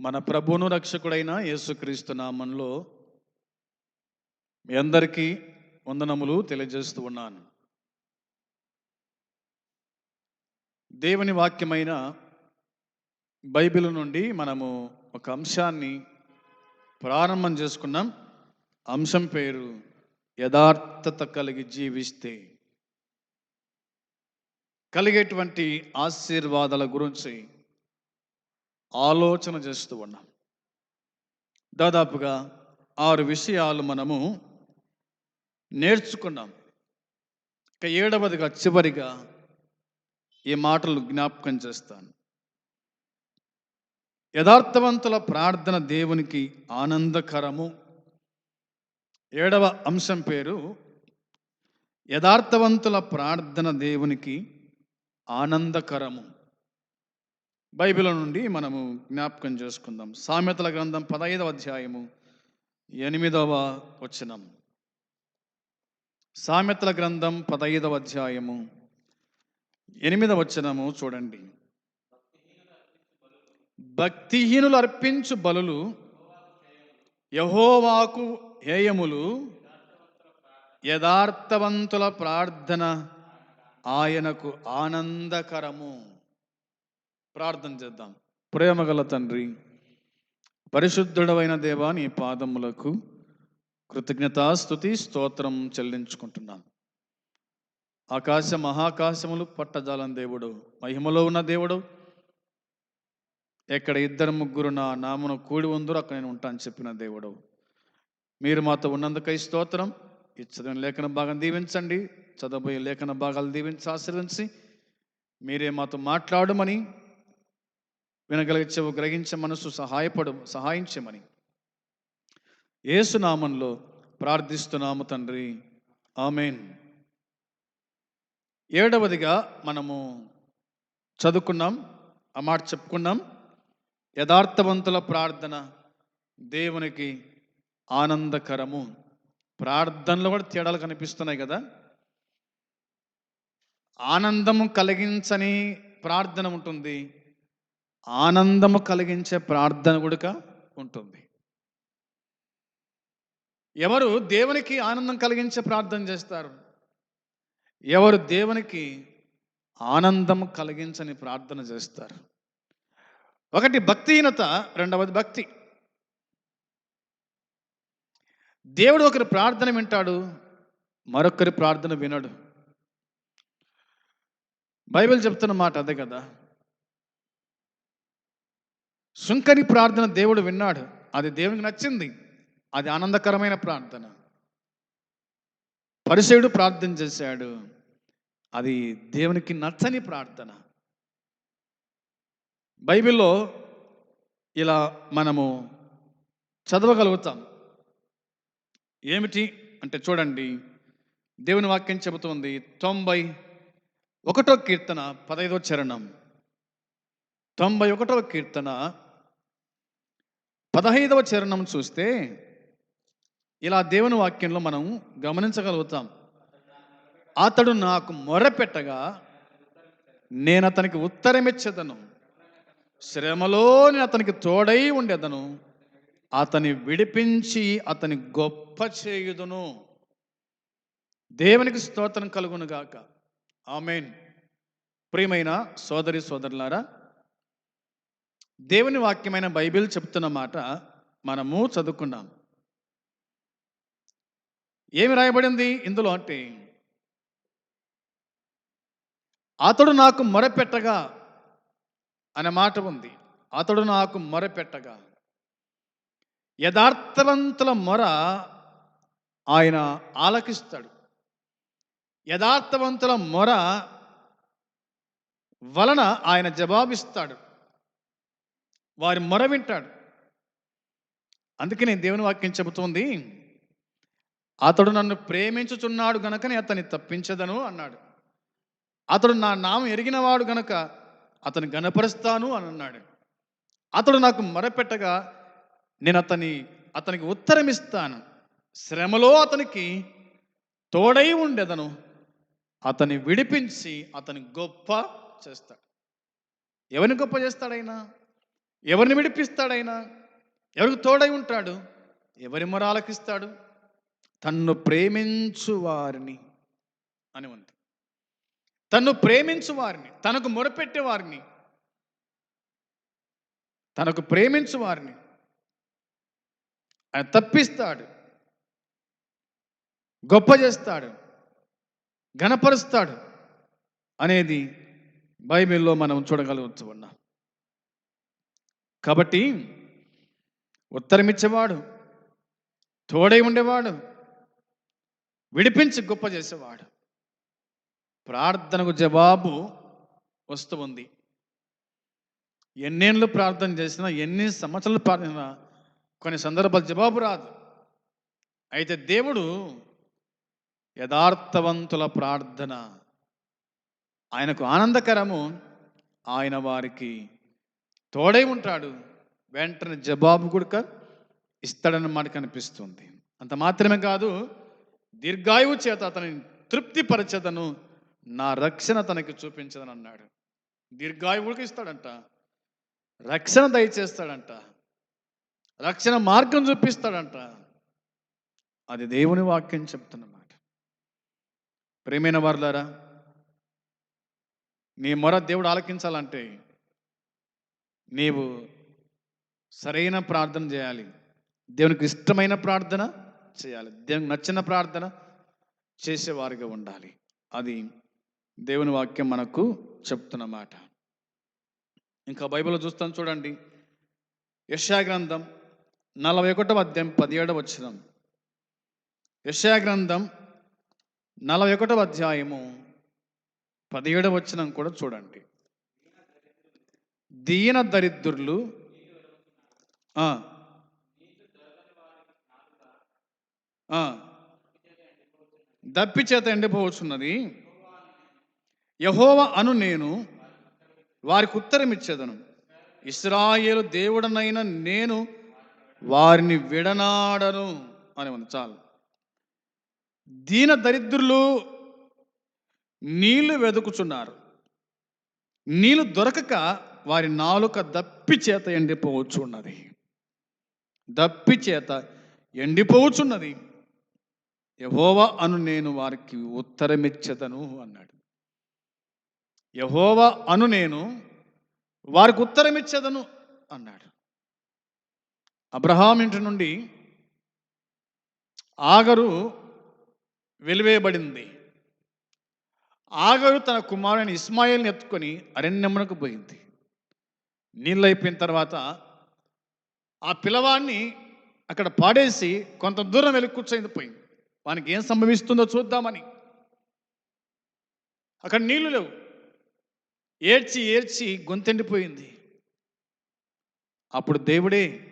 మన ప్రభువును రక్షకుడైన యేసుక్రీస్తు నామంలో మీ అందరికీ వందనములు తెలియజేస్తూ ఉన్నాను. దేవుని వాక్యమైన బైబిల్ నుండి మనము ఒక అంశాన్ని ప్రారంభం చేసుకున్నాం. అంశం పేరు యథార్థత కలిగి జీవిస్తే. కలిగేటువంటి ఆశీర్వాదాల గురించి ఆలోచన చేస్తూ ఉన్నాం. దాదాపుగా ఆరు విషయాలు మనము నేర్చుకున్నాం. ఇక ఏడవదిగా చివరిగా ఈ మాటలు జ్ఞాపకం చేస్తాను. యథార్థవంతుల ప్రార్థన దేవునికి ఆనందకరము. ఏడవ అంశం పేరు యథార్థవంతుల ప్రార్థన దేవునికి ఆనందకరము. బైబిల్ నుండి మనము జ్ఞాపకం చేసుకుందాం. సామెతల గ్రంథం పదహైదవ అధ్యాయము ఎనిమిదవ వచనం. సామెతల గ్రంథం పదహైదవ అధ్యాయము ఎనిమిదవ వచనము చూడండి. భక్తిహీనులు అర్పించు బలులు యహోవాకు హేయములు యథార్థవంతుల ప్రార్థన ఆయనకు ఆనందకరము. ప్రార్థన చేద్దాం. ప్రేమగల తండ్రి పరిశుద్ధుడవైన దేవా నీ పాదములకు కృతజ్ఞతాస్తుతి స్తోత్రం చెల్లించుకుంటున్నాను ఆకాశ మహాకాశములు పట్టజాలం దేవుడు మహిమలో ఉన్న దేవుడు. ఎక్కడ ఇద్దరు ముగ్గురు నా నామను కూడి ఉందరో అక్కడ నేను ఉంటాను చెప్పిన దేవుడు. మీరు మాతో ఉన్నందుకై స్తోత్రం. ఈ చదివిన లేఖన భాగం దీవించండి. చదవబోయే లేఖన భాగాలు దీవించి ఆశీర్వించి మీరే మాతో మాట్లాడమని వినగలిగించవు గ్రహించే మనసు సహాయపడు సహాయించమని. ఏసునామంలో ప్రార్థిస్తున్నాము తండ్రి. ఆమెన్. ఏడవదిగా మనము చదువుకున్నాం ఆ మాట చెప్పుకున్నాం. యథార్థవంతుల ప్రార్థన దేవునికి ఆనందకరము. ప్రార్థనలో కూడా తేడాలు కనిపిస్తున్నాయి కదా. ఆనందము కలిగించని ప్రార్థన ఉంటుంది. ఆనందము కలిగించే ప్రార్థన కూడా ఉంటుంది. ఎవరు దేవునికి ఆనందం కలిగించే ప్రార్థన చేస్తారు? ఎవరు దేవునికి ఆనందం కలిగించని ప్రార్థన చేస్తారు? ఒకటి భక్తిహీనత రెండవది భక్తి. దేవుడు ఒకరి ప్రార్థన వింటాడు మరొకరి ప్రార్థన వినడు. బైబిల్ చెప్తున్న మాట అదే కదా. సుంకరి ప్రార్థన దేవుడు విన్నాడు. అది దేవునికి నచ్చింది. అది ఆనందకరమైన ప్రార్థన. పరిసేయుడు ప్రార్థన చేశాడు. అది దేవునికి నచ్చని ప్రార్థన. బైబిల్లో ఇలా మనము చదవగలుగుతాం. ఏమిటి అంటే చూడండి. దేవుని వాక్యం చెబుతోంది తొంభై ఒకటో కీర్తన పదైదో చరణం. తొంభై ఒకటో కీర్తన పదహైదవ చరణం చూస్తే ఇలా దేవుని వాక్యంలో మనం గమనించగలుగుతాం. అతడు నాకు మొరపెట్టగా నేను అతనికి ఉత్తరమిచ్చేదను. శ్రమలో నేను అతనికి తోడై ఉండేదను. అతని విడిపించి అతని గొప్ప చేయుదును. దేవునికి స్తోత్రం కలుగును గాక ఆమెన్. ప్రియమైన సోదరి సోదరులారా దేవుని వాక్యమైన బైబిల్ చెప్తున్న మాట మనము చదువుకున్నాం. ఏమి రాయబడింది? ఇందులో అంటే అతడు నాకు మొరపెట్టగా అనే మాట ఉంది. అతడు నాకు మొరపెట్టగా. యథార్థవంతుల మొర ఆయన ఆలకిస్తాడు. యథార్థవంతుల మొర వలన ఆయన జవాబిస్తాడు. వారి మొర వింటాడు. అందుకనే దేవుని వాక్యం చెబుతోంది అతడు నన్ను ప్రేమించుచున్నాడు గనకని అతన్ని తప్పించదను అన్నాడు. అతడు నా నామం ఎరిగినవాడు గనక అతను గనపరుస్తాను అని అన్నాడు. అతడు నాకు మొరపెట్టగా నేను అతని అతనికి ఉత్తరం ఇస్తాను. శ్రమలో అతనికి తోడై ఉండేదను. అతని విడిపించి అతని గొప్ప చేస్తాడు. ఎవరిని గొప్ప చేస్తాడైనా? ఎవరిని విడిపిస్తాడైనా? ఎవరికి తోడై ఉంటాడు? ఎవరి మొరాలకిస్తాడు తన్ను ప్రేమించు వారిని అని ఉంది. తన్ను ప్రేమించు వారిని తనకు మొరపెట్టే వారిని తనకు ప్రేమించు వారిని ఆయన తప్పిస్తాడు గొప్ప చేస్తాడు ఘనపరుస్తాడు అనేది బైబిల్లో మనం చూడగలుగుతూ ఉన్నాం. కాబట్టి ఉత్తరమిచ్చేవాడు తోడై ఉండేవాడు విడిపించి గొప్ప చేసేవాడు. ప్రార్థనకు జవాబు వస్తూ ఉంది. ఎన్నేళ్ళు ప్రార్థన చేసినా ఎన్ని సంవత్సరాలు ప్రార్థన కొన్ని సందర్భాలు జవాబు రాదు. అయితే దేవుడు యథార్థవంతుల ప్రార్థన ఆయనకు ఆనందకరము ఆయన వారికి తోడై ఉంటాడు. వెంటనే జవాబు కూడా ఇస్తాడన్న మాట కనిపిస్తుంది. అంత మాత్రమే కాదు దీర్ఘాయువు చేత అతని తృప్తిపరచదను నా రక్షణ తనకి చూపించదని అన్నాడు. దీర్ఘాయువుడికి ఇస్తాడంట. రక్షణ దయచేస్తాడంట. రక్షణ మార్గం చూపిస్తాడంట. అది దేవుని వాక్యం చెప్తున్నమాట ప్రేమైన వారులారా నీ మొర దేవుడు ఆలకించాలంటే నీవు సరైన ప్రార్థన చేయాలి. దేవునికి ఇష్టమైన ప్రార్థన చేయాలి. దేవునికి నచ్చిన ప్రార్థన చేసేవారిగా ఉండాలి. అది దేవుని వాక్యం మనకు చెప్తున్నమాట. ఇంకా బైబిల్లో చూస్తాం చూడండి. యశాగ్రంథం నలభై ఒకటవ అధ్యాయం పదిహేడవ వచ్చినం యశాగ్రంథం నలభై ఒకటవ అధ్యాయము పదిహేడవ వచనం కూడా చూడండి. దీన దరిద్రులు దప్పి చేత ఎండిపోవచ్చున్నది. యహోవ అను నేను వారికి ఉత్తరం ఇచ్చేదను. ఇస్రాయేలు దేవుడనైన నేను వారిని విడనాడను అని ఉంది. చాలు. దీన దరిద్రులు నీళ్ళు వెతుకుచున్నారు నీళ్ళు దొరకక వారి నాలుక దప్పి చేత ఎండిపోవచ్చు ఉన్నది దప్పి చేత ఎండిపోవచ్చున్నది. యహోవ అను నేను వారికి ఉత్తరమిచ్చదను అన్నాడు. యహోవ అను నేను వారికి ఉత్తరమిచ్చదను అన్నాడు. అబ్రహాం ఇంటి నుండి ఆగరు వెలివేయబడింది. ఆగరు తన కుమారుని ఇస్మాయిల్ని ఎత్తుకొని అరణ్యమునకు పోయింది. నీళ్ళు అయిపోయిన తర్వాత ఆ పిల్లవాడిని అక్కడ పాడేసి కొంత దూరం వెళ్ళి కూర్చొని పోయింది. వానికి ఏం సంభవిస్తుందో చూద్దామని. అక్కడ నీళ్ళు లేవు. ఏడ్చి ఏడ్చి గొంతెండిపోయింది. అప్పుడు దేవుడే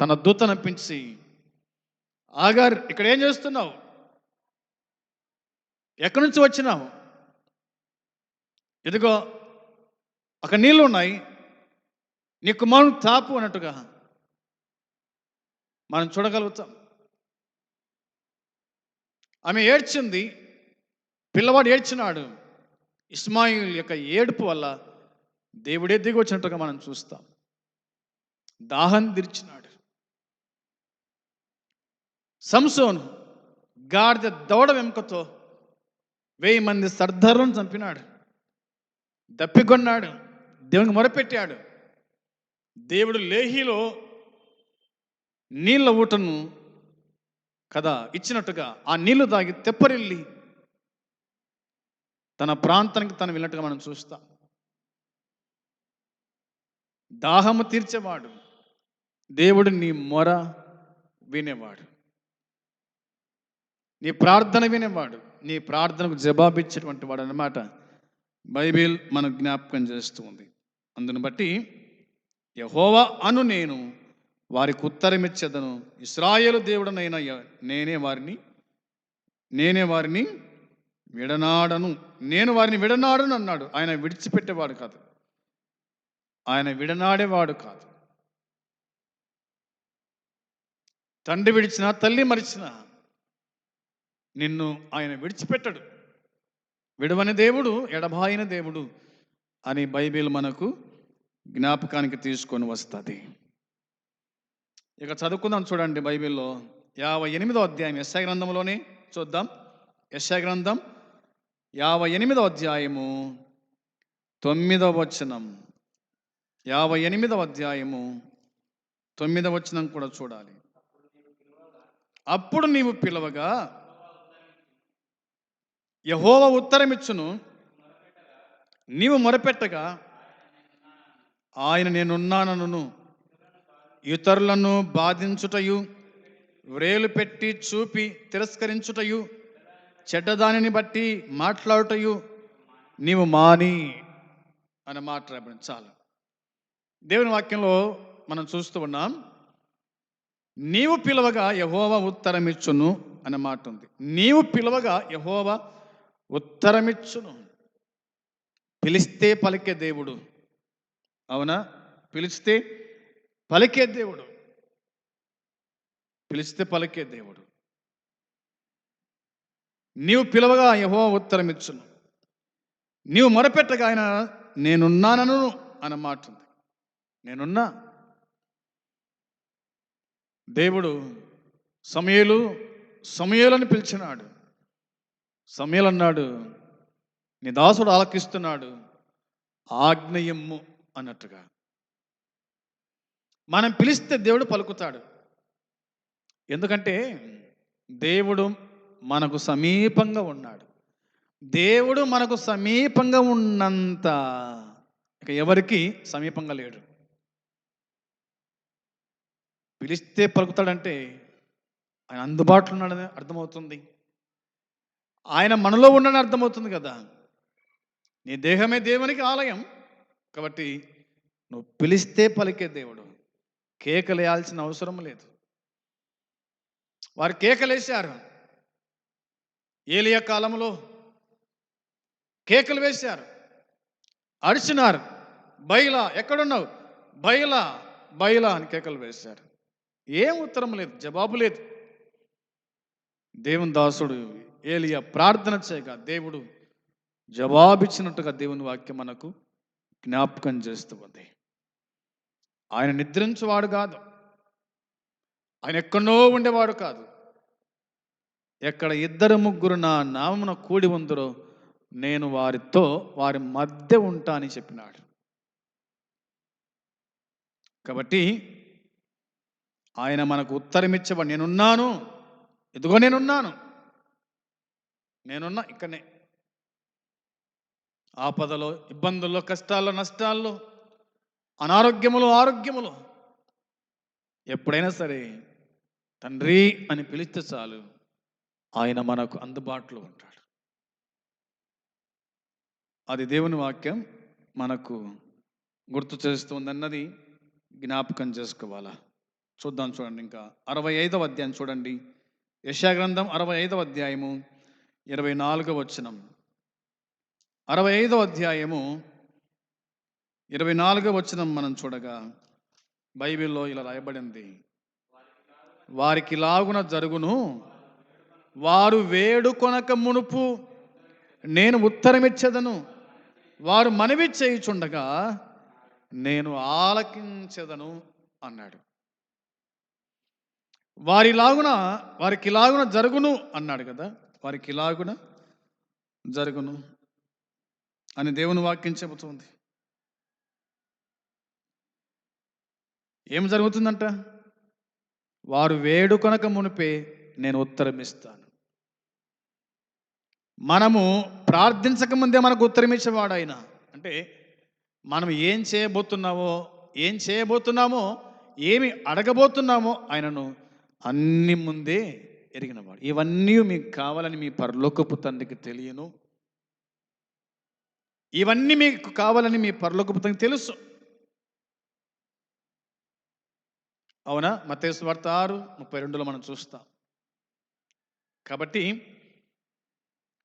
తన దూతనప్పించి ఆగారు ఇక్కడ ఏం చేస్తున్నావు? ఎక్కడి నుంచి వచ్చినావు? ఇదిగో అక్కడ నీళ్ళు ఉన్నాయి. నీ కుమారుడు తాపు అన్నట్టుగా మనం చూడగలుగుతాం. ఆమె ఏడ్చింది. పిల్లవాడు ఏడ్చినాడు. ఇస్మాయిల్ యొక్క ఏడుపు వల్ల దేవుడే దిగి వచ్చినట్టుగా మనం చూస్తాం. దాహం తీర్చినాడు. సంసోను గాడిద దవడ వెంకతో వెయ్యి మంది సర్దారులను చంపినాడు. దప్పికొన్నాడు. దేవునికి మొరపెట్టాడు. దేవుడు లేహిలో నీళ్ళ ఊటను కదా ఇచ్చినట్టుగా ఆ నీళ్ళు తాగి తెప్పరిల్లి తన ప్రాంతానికి తను వెళ్ళినట్టుగా మనం చూస్తాం. దాహము తీర్చేవాడు దేవుడు నీ మొర వినేవాడు. నీ ప్రార్థన వినేవాడు నీ ప్రార్థనకు జవాబిచ్చేటువంటి వాడు అన్నమాట బైబిల్ మనకు జ్ఞాపకం చేస్తుంది అందును బట్టి యహోవా అను నేను వారికి ఉత్తరమిచ్చదను. ఇస్రాయేలు దేవుడనైన నేనే వారిని నేనే వారిని విడనాడను నేను వారిని విడనాడను అన్నాడు. ఆయన విడిచిపెట్టేవాడు కాదు. ఆయన విడనాడేవాడు కాదు. తండ్రి విడిచినా తల్లి మరిచినా నిన్ను ఆయన విడిచిపెట్టడు. విడవని దేవుడు ఎడబాయిన దేవుడు అని బైబిల్ మనకు జ్ఞాపకానికి తీసుకొని వస్తుంది. ఇక చదువుకుందాం చూడండి బైబిల్లో యాభై ఎనిమిదో అధ్యాయం. ఎస్ఐ గ్రంథంలోనే చూద్దాం. యశా గ్రంథం యాభై ఎనిమిదో అధ్యాయము తొమ్మిదవ వచనం. యాభై ఎనిమిదవ అధ్యాయము తొమ్మిదవ వచనం కూడా చూడాలి. అప్పుడు నీవు పిలవగా యహోవ ఉత్తరమిచ్చును. నీవు మొరపెట్టగా ఆయన నేనున్నానను ఇతరులను బాధించుటయు వ్రేలు పెట్టి చూపి తిరస్కరించుటయు చెడ్డదానిని బట్టి మాట్లాడుటయు నీవు మాని అని మాట్లాడడం చాలు. దేవుని వాక్యంలో మనం చూస్తూ ఉన్నాం నీవు పిలవగా యహోవ ఉత్తరమిచ్చును అనే మాట ఉంది. నీవు పిలవగా యహోవ ఉత్తరమిచ్చును. పిలిస్తే పలికే దేవుడు అవునా? పిలిస్తే పలికే దేవుడు. పిలిస్తే పలికే దేవుడు. నీవు పిలవగా యహో ఉత్తరమిచ్చును. నీవు మొరపెట్టగా ఆయన నేనున్నానను అన్న మాట ఉంది నేనున్నా. దేవుడు సమయలు సమయలని పిలిచినాడు. సమయలు అన్నాడు నీ దాసుడు ఆలకిస్తున్నాడు. ఆజ్ఞయమ్ము అన్నట్టుగా. మనం పిలిస్తే దేవుడు పలుకుతాడు. ఎందుకంటే దేవుడు మనకు సమీపంగా ఉన్నాడు. దేవుడు మనకు సమీపంగా ఉన్నంత ఇక ఎవరికి సమీపంగా లేడు. పిలిస్తే పలుకుతాడంటే ఆయన అందుబాటులో ఉన్నాడని అర్థమవుతుంది. ఆయన మనలో ఉన్నాడని అర్థమవుతుంది కదా. నీ దేహమే దేవునికి ఆలయం. కాబట్టి నువ్వు పిలిస్తే పలికే దేవుడు. కేకలేయాల్సిన అవసరం లేదు. వారు కేకలేశారు. ఏలియా కాలంలో కేకలు వేశారు. అరిచినారు. బయలా ఎక్కడున్నావు? బయలా బయలా అని కేకలు వేశారు. ఏం ఉత్తరం లేదు జవాబు లేదు. దేవుని దాసుడు ఏలియా ప్రార్థన చేయగా దేవుడు జవాబిచ్చినట్టుగా దేవుని వాక్యం మనకు జ్ఞాపకం చేస్తూ ఉంది ఆయన నిద్రించేవాడు కాదు. ఆయన ఎక్కడో ఉండేవాడు కాదు. ఎక్కడ ఇద్దరు ముగ్గురు నా నామమున కూడి ఉందరో నేను వారితో వారి మధ్య ఉంటా అని చెప్పినాడు. కాబట్టి ఆయన మనకు ఉత్తరం ఇచ్చేవాడు నేనున్నాను. ఇదిగో నేనున్నాను. నేనున్నా ఇక్కడనే ఆపదలో ఇబ్బందుల్లో కష్టాల్లో నష్టాల్లో అనారోగ్యములు ఆరోగ్యములు. ఎప్పుడైనా సరే తండ్రి అని పిలిస్తే చాలు ఆయన మనకు అందుబాటులో ఉంటాడు. అది దేవుని వాక్యం మనకు గుర్తు చేస్తుందన్నది జ్ఞాపకం చేసుకోవాలా? చూద్దాం చూడండి ఇంకా. అరవై ఐదవ అధ్యాయం చూడండి. యశాగ్రంథం అరవై ఐదవ అధ్యాయము ఇరవై నాలుగవ వచనం. అరవై ఐదో అధ్యాయము ఇరవై నాలుగో వచనం మనం చూడగా బైబిల్లో ఇలా రాయబడింది. వారికి లాగున జరుగును వారు వేడుకొనక మునుపు నేను ఉత్తరమిచ్చేదను వారు మనవి చేయుచుండగా నేను ఆలకించెదను అన్నాడు. వారి లాగున వారికి లాగున జరుగును అన్నాడు కదా? వారికి లాగున జరుగును అని దేవుని వాక్యం చెబుతుంది. ఏం జరుగుతుందంట? వారు వేడుకొనక మునిపే నేను ఉత్తరమిస్తాను. మనము ప్రార్థించక ముందే మనకు ఉత్తరమిచ్చేవాడు ఆయన అంటే మనం ఏం చేయబోతున్నామో ఏం చేయబోతున్నామో ఏమి అడగబోతున్నామో ఆయనను అన్ని ముందే ఎరిగినవాడు. ఇవన్నీ మీకు కావాలని మీ పరలోకపు తండ్రికి తెలియను. ఇవన్నీ మీకు కావాలని మీ పరలోకపుతం తెలుసు. అవునా? మతేసు వార్త ఆరు ముప్పై రెండులో మనం చూస్తాం. కాబట్టి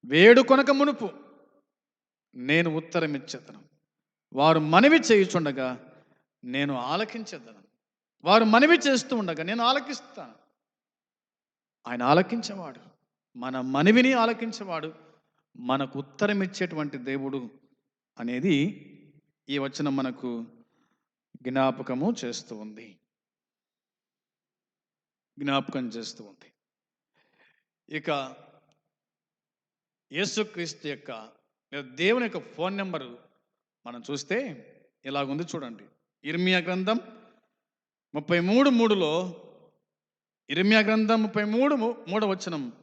వేడుకొనక మునుపు నేను ఉత్తరం ఇచ్చేతను వారు మనవి చేయుచుండగా నేను ఆలకించేదను. వారు మనవి చేస్తూ ఉండగా నేను ఆలకిస్తాను. ఆయన ఆలకించేవాడు. మన మనవిని ఆలకించేవాడు. మనకు ఉత్తరం ఇచ్చేటువంటి దేవుడు అనేది ఈ వచనం మనకు జ్ఞాపకము చేస్తూ ఉంది. జ్ఞాపకం చేస్తూ ఉంది. ఇక యేసుక్రీస్తు యొక్క దేవుని యొక్క ఫోన్ నెంబరు మనం చూస్తే ఇలాగుంది చూడండి. ఇర్మియా గ్రంథం ముప్పై మూడు మూడులో ఇర్మియా గ్రంథం ముప్పై మూడు ము- మూడవ వచనం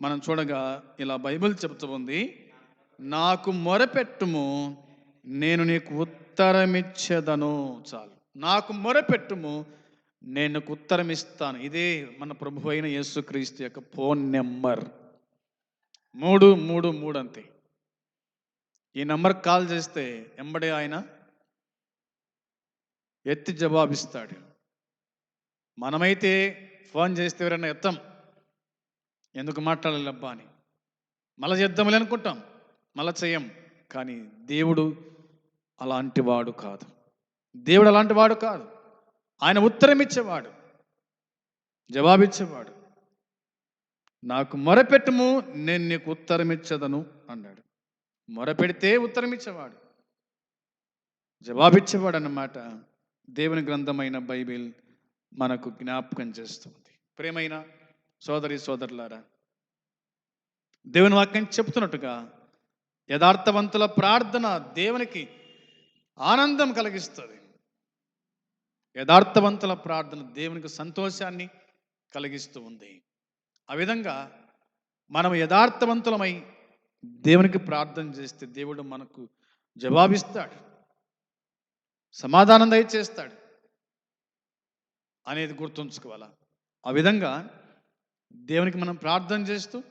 మనం చూడగా ఇలా బైబిల్ చెబుతూ ఉంది. నాకు మొరపెట్టుము నేను నీకు ఉత్తరమిచ్చేదను చాలు. నాకు మొరపెట్టుము నేను నీకు ఉత్తరం ఇస్తాను ఇదే మన ప్రభు అయిన యేసుక్రీస్తు యొక్క ఫోన్ నెంబర్. మూడు మూడు మూడు అంతే. ఈ నెంబర్కి కాల్ చేస్తే ఎంబడే ఆయన ఎత్తి జవాబిస్తాడు. మనమైతే ఫోన్ చేస్తే ఎవరైనా ఎత్తాం. ఎందుకు మాట్లాడాలి అబ్బా అని. మళ్ళీ చేద్దాంలే అనుకుంటాం. మళ్ళీ చేయం. కానీ దేవుడు అలాంటి వాడు కాదు. దేవుడు అలాంటి వాడు కాదు. ఆయన ఉత్తరం ఇచ్చేవాడు. జవాబిచ్చేవాడు నాకు మొరపెట్టుము నేను నీకు ఉత్తరం ఇచ్చదను అన్నాడు. మొరపెడితే ఉత్తరం ఇచ్చేవాడు. జవాబిచ్చేవాడు అన్నమాట. దేవుని గ్రంథమైన బైబిల్ మనకు జ్ఞాపకం చేస్తుంది. ప్రేమైన సోదరి సోదరులారా దేవుని వాక్యం చెప్తున్నట్టుగా యథార్థవంతుల ప్రార్థన దేవునికి ఆనందం కలిగిస్తుంది. యథార్థవంతుల ప్రార్థన దేవునికి సంతోషాన్ని కలిగిస్తూ ఉంది. ఆ విధంగా మనం యథార్థవంతులమై దేవునికి ప్రార్థన చేస్తే దేవుడు మనకు జవాబిస్తాడు. సమాధానం దయచేస్తాడు అనేది గుర్తుంచుకోవాలా? ఆ విధంగా దేవునికి మనం ప్రార్థన చేస్తూ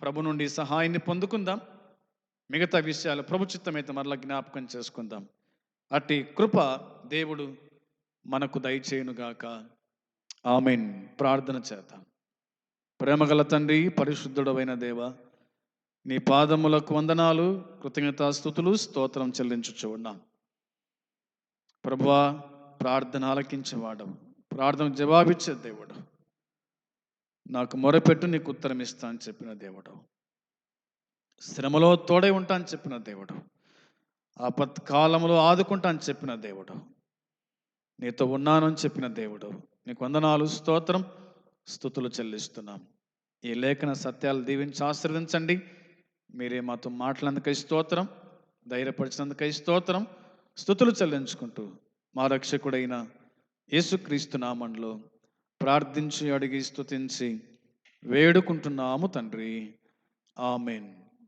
ప్రభు నుండి సహాయాన్ని పొందుకుందాం. మిగతా విషయాలు ప్రభు చిత్తమైతే మరలా జ్ఞాపకం చేసుకుందాం. అట్టి కృప దేవుడు మనకు దయచేయునుగాక. ఆమెన్. ప్రార్థన చేద్దాం. ప్రేమగల తండ్రి పరిశుద్ధుడమైన దేవ నీ పాదములకు వందనాలు కృతజ్ఞతాస్థుతులు స్తోత్రం చెల్లించుచు ఉన్నాం ప్రభువా ప్రార్థన ఆలకించేవాడు ప్రార్థన జవాబిచ్చే దేవుడు. నాకు మొరపెట్టు నీకు ఉత్తరం ఇస్తా అని చెప్పిన దేవుడు శ్రమలో తోడై ఉంటా అని చెప్పిన దేవుడు. ఆపత్ కాలంలో ఆదుకుంటా అని చెప్పిన దేవుడు. నీతో ఉన్నానని చెప్పిన దేవుడు. నీకు వందనాలు స్తోత్రం స్థుతులు చెల్లిస్తున్నాం. ఈ లేఖన సత్యాలు దీవించి ఆశీర్వదించండి. మీరే మాతో మాట్లాడినందుకై స్తోత్రం ధైర్యపరిచినందుకై స్తోత్రం స్థుతులు చెల్లించుకుంటూ మా రక్షకుడైన యేసుక్రీస్తు నామంలో ప్రార్థించి అడిగి స్థుతించి వేడుకుంటున్నాము తండ్రి. ఆమెన్.